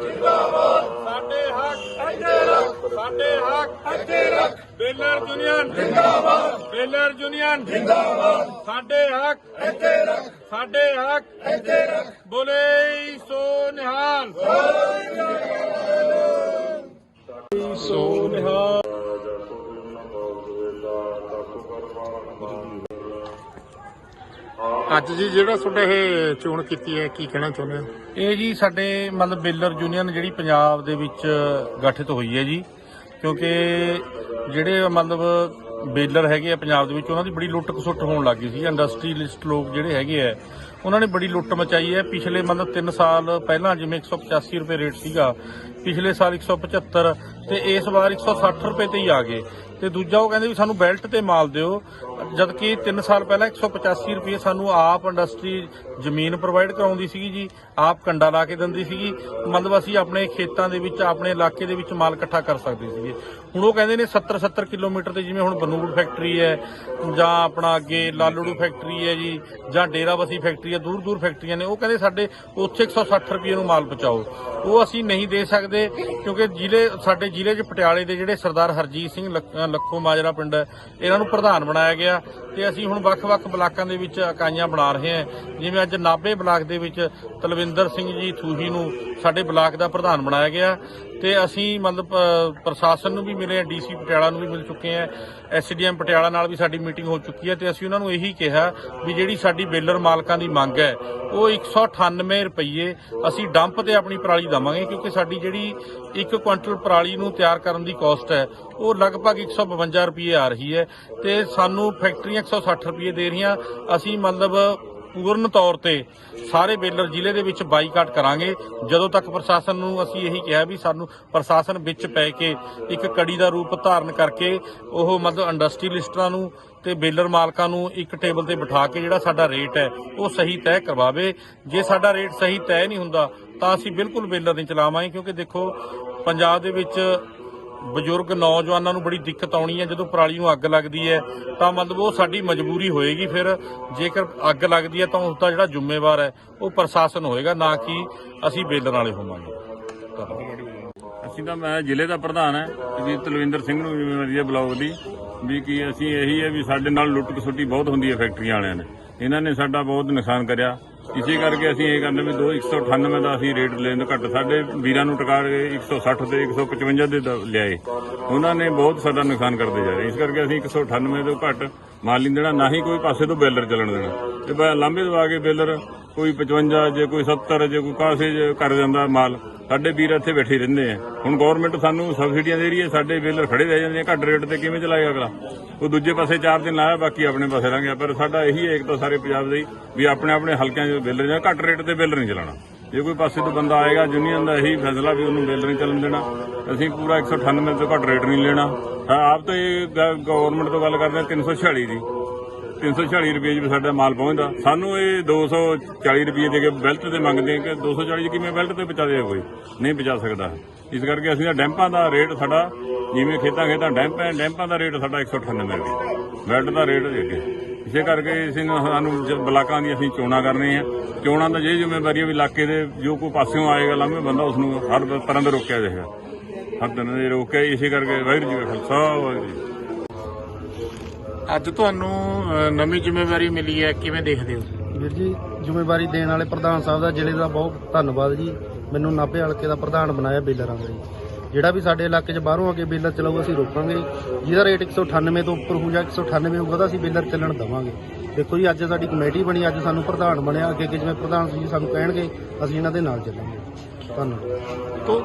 ਸਾਡੇ ਹੱਕ ਅੱਗੇ ਰੱਖ। ਸਾਡੇ ਹੱਕ ਅੱਗੇ ਰੱਖ। Baler union. ਜਿੰਦਾਬਾਦ। Baler union. ਜਿੰਦਾਬਾਦ। ਸਾਡੇ ਹੱਕ ਅੱਗੇ ਰੱਖ। ਸਾਡੇ ਹੱਕ ਅੱਗੇ ਰੱਖ। ਬੋਲੇ ਸੋ ਨਿਹਾਲ। ਸੋ ਅੱਜ ਜੀ ਜਿਹੜਾ ਤੁਹਾਡੇ ਇਹ ਚੋਣ ਕੀਤੀ ਹੈ, ਕੀ ਕਹਿਣਾ ਚਾਹੁੰਦੇ ਹੋ? ਇਹ ਜੀ ਸਾਡੇ ਮਤਲਬ ਬੇਲਰ ਯੂਨੀਅਨ ਜਿਹੜੀ ਪੰਜਾਬ ਦੇ ਵਿੱਚ ਗਠਿਤ ਹੋਈ ਹੈ ਜੀ, ਕਿਉਂਕਿ ਜਿਹੜੇ ਮਤਲਬ ਬੇਲਰ ਹੈਗੇ ਆ ਪੰਜਾਬ ਦੇ ਵਿੱਚ, ਉਹਨਾਂ ਦੀ ਬੜੀ ਲੁੱਟ ਖਸੁੱਟ ਹੋਣ ਲੱਗੀ ਸੀ। ਇੰਡਸਟਰੀਲਿਸਟ ਲੋਕ ਜਿਹੜੇ ਹੈਗੇ ਆ, ਉਹਨਾਂ ਨੇ ਬੜੀ ਲੁੱਟ ਮਚਾਈ ਹੈ। ਪਿਛਲੇ ਮਤਲਬ 3 ਸਾਲ ਪਹਿਲਾਂ ਜਿਵੇਂ 185 ਰੁਪਏ ਰੇਟ ਸੀਗਾ, ਪਿਛਲੇ ਸਾਲ 175 ਤੇ ਇਸ ਵਾਰ 160 ਰੁਪਏ ਤੇ ਹੀ ਆ ਗਏ। ਤੇ ਦੂਜਾ ਉਹ ਕਹਿੰਦੇ ਵੀ ਸਾਨੂੰ ਬੈਲਟ ਤੇ ਮਾਲ ਦਿਓ ਜਦ ਕਿ 3 ਸਾਲ ਪਹਿਲਾਂ 185 ਰੁਪਏ ਸਾਨੂੰ ਆਪ ਇੰਡਸਟਰੀ ਜ਼ਮੀਨ ਪ੍ਰੋਵਾਈਡ ਕਰਾਉਂਦੀ ਸੀਗੀ ਜੀ, ਆਪ ਕੰਡਾ ਲਾ ਕੇ ਦਿੰਦੀ ਸੀਗੀ। ਮਤਲਬ ਅਸੀਂ ਆਪਣੇ ਖੇਤਾਂ ਦੇ ਵਿੱਚ, ਆਪਣੇ ਇਲਾਕੇ ਦੇ ਵਿੱਚ ਮਾਲ ਇਕੱਠਾ ਕਰ ਸਕਦੇ ਸੀਗੇ। ਹੁਣ ਉਹ ਕਹਿੰਦੇ ਨੇ 70 70 ਕਿਲੋਮੀਟਰ ਤੇ ਜਿਵੇਂ ਹੁਣ ਬਨੂੜ ਫੈਕਟਰੀ ਹੈ, ਜਾਂ ਆਪਣਾ ਅੱਗੇ ਲਾਲੜੂ ਫੈਕਟਰੀ ਹੈ ਜੀ, ਜਾਂ ਡੇਰਾਬਸੀ ਫੈਕਟਰੀ ਹੈ ਦੂਰ ਦੂਰ ਫੈਕਟਰੀਆਂ ਨੇ, ਉਹ ਕਹਿੰਦੇ ਸਾਡੇ ਉੱਥੇ 160 ਰੁਪਏ ਨੂੰ ਮਾਲ ਪਹੁੰਚਾਓ। ਉਹ ਅਸੀਂ ਨਹੀਂ ਦੇ ਸਕਦੇ, ਕਿਉਂਕਿ ਜ਼ਿਲ੍ਹੇ ਸਾਡੇ ਜ਼ਿਲ੍ਹੇ 'ਚ ਪਟਿਆਲੇ ਦੇ ਜਿਹੜੇ ਸਰਦਾਰ ਹਰਜੀਤ ਸਿੰਘ ਲੱਖੋ ਮਾਜਰਾ ਪਿੰਡ ਹੈ, ਇਹਨਾਂ ਨੂੰ ਪ੍ਰਧਾਨ ਬਣਾਇਆ ਗਿਆ ਤੇ ਅਸੀਂ ਹੁਣ ਵੱਖ-ਵੱਖ ਬਲਾਕਾਂ ਦੇ ਵਿੱਚ ਇਕਾਈਆਂ ਬਣਾ ਰਹੇ ਹਾਂ। ਜਿਵੇਂ ਅੱਜ ਨਾਭੇ ਬਲਾਕ ਦੇ ਵਿੱਚ ਤਲਵਿੰਦਰ ਸਿੰਘ ਜੀ ਥੂਹੀ ਨੂੰ ਸਾਡੇ ਬਲਾਕ ਦਾ ਪ੍ਰਧਾਨ ਬਣਾਇਆ ਗਿਆ ਤੇ ਅਸੀਂ ਮਤਲਬ ਪ੍ਰਸ਼ਾਸਨ ਨੂੰ ਵੀ ਮਿਲੇ ਆ ਡੀਸੀ ਪਟਿਆਲਾ ਨੂੰ ਵੀ ਮਿਲ ਚੁੱਕੇ ਆ ਐਸਡੀਐਮ ਪਟਿਆਲਾ ਨਾਲ ਵੀ ਸਾਡੀ ਮੀਟਿੰਗ ਹੋ ਚੁੱਕੀ ਹੈ ਤੇ ਅਸੀਂ ਉਹਨਾਂ ਨੂੰ ਇਹੀ ਕਿਹਾ ਵੀ ਜਿਹੜੀ ਸਾਡੀ ਬੇਲਰ ਮਾਲਕਾਂ ਦੀ ਮੰਗ ਹੈ ਉਹ 198 ਰੁਪਏ ਅਸੀਂ ਡੰਪ ਤੇ ਆਪਣੀ ਪਰਾਲੀ ਦਵਾਂਗੇ ਕਿਉਂਕਿ ਸਾਡੀ ਜਿਹੜੀ 1 ਕੁਇੰਟਲ ਪਰਾਲੀ ਨੂੰ ਤਿਆਰ ਕਰਨ ਦੀ ਕਾਸਟ ਹੈ। ਉਹ ਲਗਭਗ 152 ਰੁਪਏ ਆ ਰਹੀ ਹੈ ਤੇ ਸਾਨੂੰ ਫੈਕਟਰੀਆਂ 160 ਰੁਪਏ ਦੇ ਰਹੀਆਂ। ਅਸੀਂ ਮਤਲਬ ਪੂਰਨ ਤੌਰ ਤੇ ਸਾਰੇ ਬੇਲਰ ਜ਼ਿਲ੍ਹੇ ਦੇ ਵਿੱਚ ਬਾਈਕਾਟ ਕਰਾਂਗੇ। ਜਦੋਂ ਤੱਕ ਪ੍ਰਸ਼ਾਸਨ ਨੂੰ ਅਸੀਂ ਇਹੀ ਕਿਹਾ ਵੀ ਸਾਨੂੰ ਪ੍ਰਸ਼ਾਸਨ ਵਿੱਚ ਪੈ ਕੇ ਇੱਕ ਕੜੀ ਦਾ ਰੂਪ ਧਾਰਨ ਕਰਕੇ ਉਹ ਮਤਲਬ ਇੰਡਸਟਰੀਲਿਸਟਾਂ ਨੂੰ ਤੇ ਬੇਲਰ ਮਾਲਕਾਂ ਨੂੰ ਇੱਕ ਟੇਬਲ ਤੇ ਬਿਠਾ ਕੇ ਜਿਹੜਾ ਸਾਡਾ ਰੇਟ ਹੈ, ਉਹ ਸਹੀ ਤੈਅ ਕਰਵਾਵੇ। ਜੇ ਸਾਡਾ ਰੇਟ ਸਹੀ ਤੈਅ ਨਹੀਂ ਹੁੰਦਾ, ਤਾਂ ਅਸੀਂ ਬਿਲਕੁਲ ਬੇਲਰ ਨਹੀਂ ਚਲਾਵਾਂਗੇ। ਕਿਉਂਕਿ ਦੇਖੋ ਪੰਜਾਬ ਦੇ ਵਿੱਚ ਬਜ਼ੁਰਗ ਨੌਜਵਾਨਾਂ ਨੂੰ ਬੜੀ ਦਿੱਕਤ ਆਉਣੀ ਹੈ। ਜਦੋਂ ਪਰਾਲੀ ਨੂੰ ਅੱਗ ਲੱਗਦੀ ਹੈ, ਤਾਂ ਮਤਲਬ ਉਹ ਸਾਡੀ ਮਜਬੂਰੀ ਹੋਏਗੀ। ਫਿਰ ਜੇਕਰ ਅੱਗ ਲੱਗਦੀ ਹੈ, ਤਾਂ ਉਸ ਦਾ ਜਿਹੜਾ ਜ਼ਿੰਮੇਵਾਰ ਹੈ, ਉਹ ਪ੍ਰਸ਼ਾਸਨ ਹੋਏਗਾ, ਨਾ ਕਿ ਅਸੀਂ ਬੇਲਣ ਵਾਲੇ ਹੋਵਾਂਗੇ। ਅਸੀਂ ਤਾਂ ਮੈਂ ਜ਼ਿਲ੍ਹੇ ਦਾ ਪ੍ਰਧਾਨ ਹੈ। ਜੀ ਤਲਵਿੰਦਰ ਸਿੰਘ ਨੂੰ ਜ਼ਿੰਮੇਵਾਰੀ ਹੈ ਬਲੌਗ ਦੀ ਵੀ ਕੀ ਅਸੀਂ ਇਹੀ ਹੈ ਵੀ ਸਾਡੇ ਨਾਲ ਲੁੱਟ ਖਸੁੱਟੀ ਬਹੁਤ ਹੁੰਦੀ ਹੈ ਫੈਕਟਰੀਆਂ ਵਾਲਿਆਂ ਨੇ। ਇਹਨਾਂ ਨੇ ਸਾਡਾ ਬਹੁਤ ਨੁਕਸਾਨ ਕਰਿਆ। ਇਸੇ ਕਰਕੇ ਅਸੀਂ ਇਹ ਕਹਿੰਦੇ ਵੀ 2 198 ਦਾ ਅਸੀਂ ਰੇਟ ਲੈਣ ਤੋਂ ਘੱਟ, ਸਾਡੇ ਵੀਰਾਂ ਨੂੰ ਟਕਾ ਕੇ 160 ਤੇ 155 ਦੇ ਦ- ਲਿਆਏ। ਉਹਨਾਂ ਨੇ ਬਹੁਤ ਸਾਡਾ ਨੁਕਸਾਨ ਕਰਦੇ ਜਾ ਰਹੇ। ਇਸ ਕਰਕੇ ਅਸੀਂ 198 ਤੋਂ ਘੱਟ ਮਾਲ ਨਹੀਂ ਦੇਣਾ, ਨਾ ਹੀ ਕੋਈ ਪਾਸੇ ਤੋਂ ਬੇਲਰ ਚੱਲਣ ਦੇਣਾ। ਤੇ ਬਸ ਲਾਂਬੇ ਦਵਾ ਕੇ ਬੇਲਰ ਕੋਈ 55 ਜੇ ਕੋਈ 70 ਜੇ ਕੋਈ ਕਾਸੇ ਜੇ ਕਰ ਜਾਂਦਾ ਮਾਲ, ਸਾਡੇ ਵੀਰ ਇੱਥੇ ਬੈਠੇ ਰਹਿੰਦੇ ਆ। ਹੁਣ ਗਵਰਨਮੈਂਟ ਸਾਨੂੰ ਸਬਸਿਡੀਆਂ ਦੇ ਰਹੀ ਹੈ, ਸਾਡੇ ਬੇਲਰ ਖੜੇ ਰਹਿ ਜਾਂਦੇ ਆ, ਘੱਟ ਰੇਟ ਤੇ ਕਿਵੇਂ ਚਲਾਏਗਾ ਅਗਲਾ? ਉਹ ਦੂਜੇ ਪਾਸੇ ਚਾਰ ਦਿਨ ਲਾਇਆ, ਬਾਕੀ ਆਪਣੇ ਪਾਸੇ ਲੰਘ ਗਿਆ। ਪਰ ਸਾਡਾ ਇਹੀ ਹੈ ਇੱਕ ਤਾਂ ਸਾਰੇ ਪੰਜਾਬ ਦੇ ਹੀ, ਵੀ ਆਪਣੇ ਆਪਣੇ ਹਲਕਿਆਂ 'ਚ ਬੇਲਰ ਜਾਂ ਘੱਟ ਰੇਟ ਤੇ ਬੇਲਰ ਨਹੀਂ ਚਲਾਉਣਾ। ਜੇ ਕੋਈ ਪਾਸੇ ਤੋਂ ਬੰਦਾ ਆਏਗਾ ਯੂਨੀਅਨ ਦਾ ਇਹੀ ਫੈਸਲਾ ਵੀ ਉਹਨੂੰ ਬੇਲਰ ਨਹੀਂ ਚੱਲਣ ਦੇਣਾ। ਅਸੀਂ ਪੂਰਾ 198 ਤੋਂ ਘੱਟ ਰੇਟ ਨਹੀਂ ਲੈਣਾ। ਆਪ ਤਾਂ ਇਹ ਗਵਰਨਮੈਂਟ ਤੋਂ ਗੱਲ ਕਰਦੇ ਆ 346 ਦੀ। 346 ਰੁਪਏ 'ਚ ਵੀ ਸਾਡਾ ਮਾਲ ਪਹੁੰਚਦਾ। ਸਾਨੂੰ ਇਹ 240 ਰੁਪਏ ਦੇ ਕੇ ਬੈਲਟ ਤੇ ਮੰਗਦੇ ਆ ਕਿ 240 'ਚ ਕਿਵੇਂ ਬੈਲਟ ਤੇ ਬਚਾ ਦੇਗਾ ਕੋਈ? ਨਹੀਂ ਬਚਾ ਸਕਦਾ। ਇਸ ਕਰਕੇ ਅਸੀਂ ਡੈਂਪਾਂ ਦਾ ਰੇਟ ਸਾਡਾ, ਜਿਵੇਂ ਖੇਤਾਂ ਖੇਤਾਂ ਡੈਂਪ ਹੈ, ਡੈਂਪਾਂ ਦਾ ਰੇਟ ਸਾਡਾ 198 ਰੁਪਏ। ਬੈਲਟ ਦਾ ਰੇਟ ਦੇ ਕੇ। ਇਸੇ ਕਰਕੇ ਅਸੀਂ ਸਾਨੂੰ ਜ- ਬਲਾਕਾਂ ਦੀ ਅਸੀਂ ਚੋਣਾਂ ਕਰਨੀ ਹੈ। ਚੋਣਾਂ ਦਾ ਜੇ ਜ਼ਿੰਮੇਵਾਰੀ ਹੈ ਵੀ ਇਲਾਕੇ ਦੇ ਜੋ ਕੋਈ ਪਾਸਿਓਂ ਆਏਗਾ ਲਾਂਭੇ ਬੰਦਾ ਉਸ ਨੂੰ ਹਰ ਤਰ੍ਹਾਂ ਦੇ ਰੋਕਿਆ ਜਾਏਗਾ। ਹਰ ਤਰ੍ਹਾਂ ਦੇ ਰੋਕਿਆ ਇਸੇ ਕਰਕੇ ਵਾਹਿਗੁਰੂ ਜੀ ਕਾ ਖਾਲਸਾ, ਵਾਹਿਗੁਰੂ ਅੱਜ ਤੁਹਾਨੂੰ ਨਵੀਂ ਜ਼ਿੰਮੇਵਾਰੀ ਮਿਲੀ ਹੈ ਕਿਵੇਂ ਦੇਖਦੇ ਹੋ? ਵੀਰ ਜੀ ਜ਼ਿੰਮੇਵਾਰੀ ਦੇਣ ਵਾਲੇ ਪ੍ਰਧਾਨ ਸਾਹਿਬ ਦਾ ਜ਼ਿਲ੍ਹੇ ਦਾ ਬਹੁਤ ਧੰਨਵਾਦ ਜੀ। ਮੈਨੂੰ ਨਾਭੇ ਹਲਕੇ ਦਾ ਪ੍ਰਧਾਨ ਬਣਾਇਆ ਬੇਲਰਾਂ ਦਾ ਜੀ। ਜਿਹੜਾ ਵੀ ਸਾਡੇ ਇਲਾਕੇ 'ਚ ਬਾਹਰੋਂ ਆ ਕੇ ਬੇਲਰ ਚਲਾਊ ਅਸੀਂ ਰੋਕਾਂਗੇ ਜਿਹਦਾ ਰੇਟ 198 ਤੋਂ ਉੱਪਰ ਹੋ ਜਾਂ 198 ਹੋਊਗਾ ਤਾਂ ਅਸੀਂ ਬੇਲਰ ਚੱਲਣ ਦੇਵਾਂਗੇ। ਦੇਖੋ ਜੀ ਅੱਜ ਸਾਡੀ ਕਮੇਟੀ ਬਣੀ ਅੱਜ ਸਾਨੂੰ ਪ੍ਰਧਾਨ ਬਣਿਆ ਅੱਗੇ ਅੱਗੇ ਜਿਵੇਂ ਪ੍ਰਧਾਨ ਜੀ ਸਾਨੂੰ ਕਹਿਣਗੇ ਅਸੀਂ ਇਹਨਾਂ ਦੇ ਨਾਲ ਚੱਲਾਂਗੇ। ਧੰਨਵਾਦ। ਤੋ